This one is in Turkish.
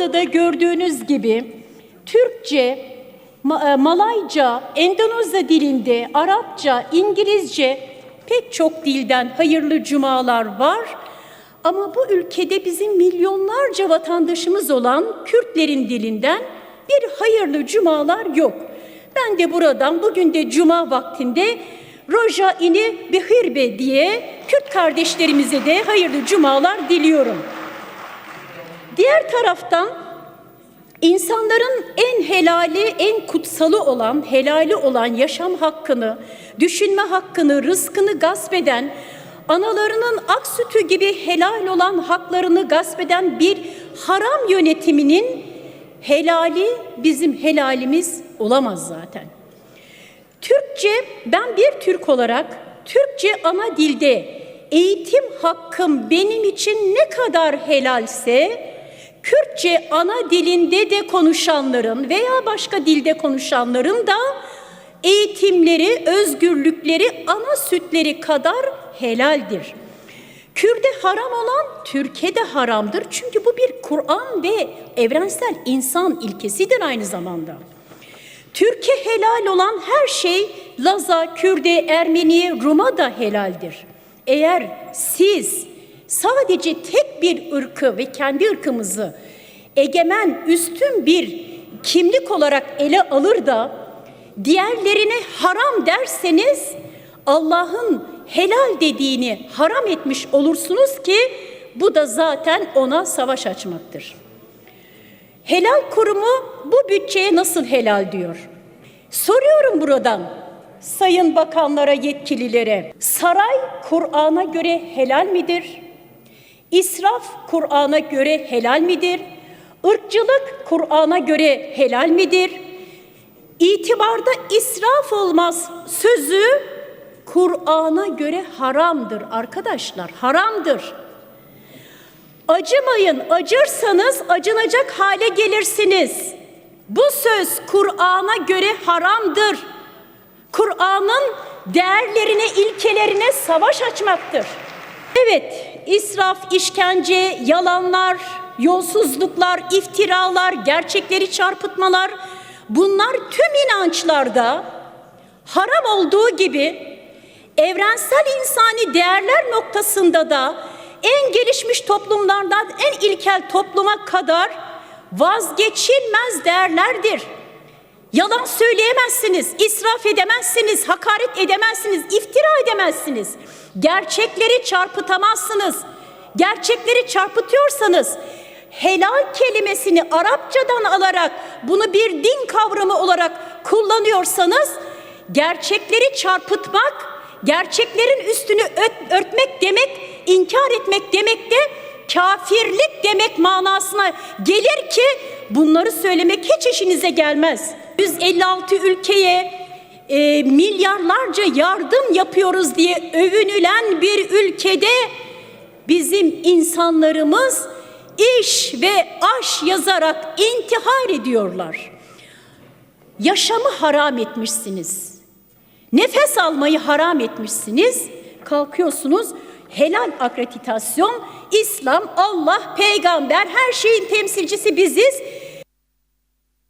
Burada da gördüğünüz gibi Türkçe, e, Malayca, Endonezya dilinde, Arapça, İngilizce pek çok dilden hayırlı cumalar var. Ama bu ülkede bizim milyonlarca vatandaşımız olan Kürtlerin dilinden bir hayırlı cumalar yok. Ben de buradan bugün de cuma vaktinde Roja ini Bihirbe diye Kürt kardeşlerimize de hayırlı cumalar diliyorum. Diğer taraftan insanların en helali, en kutsalı olan, helali olan yaşam hakkını, düşünme hakkını, rızkını gasp eden, analarının ak sütü gibi helal olan haklarını gasp eden bir haram yönetiminin helali bizim helalimiz olamaz zaten. Türkçe, ben bir Türk olarak Türkçe ana dilde eğitim hakkım benim için ne kadar helalse, Kürtçe ana dilinde de konuşanların veya başka dilde konuşanların da eğitimleri, özgürlükleri ana sütleri kadar helaldir. Kürde haram olan Türkiye de haramdır. Çünkü bu bir Kur'an ve evrensel insan ilkesidir aynı zamanda. Türkiye helal olan her şey Laza, Kürde, Ermeniye, Rum'a da helaldir. Eğer siz sadece tek bir ırkı ve kendi ırkımızı egemen, üstün bir kimlik olarak ele alır da diğerlerine haram derseniz Allah'ın helal dediğini haram etmiş olursunuz ki bu da zaten ona savaş açmaktır. Helal kurumu bu bütçeye nasıl helal diyor? Soruyorum buradan sayın bakanlara, yetkililere. Saray Kur'an'a göre helal midir? İsraf Kur'an'a göre helal midir? Irkçılık Kur'an'a göre helal midir? İtibarda israf olmaz sözü Kur'an'a göre haramdır arkadaşlar, haramdır. Acımayın, acırsanız acınacak hale gelirsiniz. Bu söz Kur'an'a göre haramdır. Kur'an'ın değerlerine, ilkelerine savaş açmaktır. Evet, israf, işkence, yalanlar, yolsuzluklar, iftiralar, gerçekleri çarpıtmalar bunlar tüm inançlarda haram olduğu gibi evrensel insani değerler noktasında da en gelişmiş toplumlardan en ilkel topluma kadar vazgeçilmez değerlerdir. Yalan söyleyemezsiniz, israf edemezsiniz, hakaret edemezsiniz, iftira edemezsiniz. Gerçekleri çarpıtamazsınız. Gerçekleri çarpıtıyorsanız helal kelimesini Arapçadan alarak bunu bir din kavramı olarak kullanıyorsanız gerçekleri çarpıtmak, gerçeklerin üstünü ört- örtmek demek, inkar etmek demek de kafirlik demek manasına gelir ki bunları söylemek hiç işinize gelmez. 156 ülkeye e, milyarlarca yardım yapıyoruz diye övünülen bir ülkede bizim insanlarımız iş ve aş yazarak intihar ediyorlar. Yaşamı haram etmişsiniz. Nefes almayı haram etmişsiniz. Kalkıyorsunuz helal akreditasyon, İslam, Allah, peygamber her şeyin temsilcisi biziz.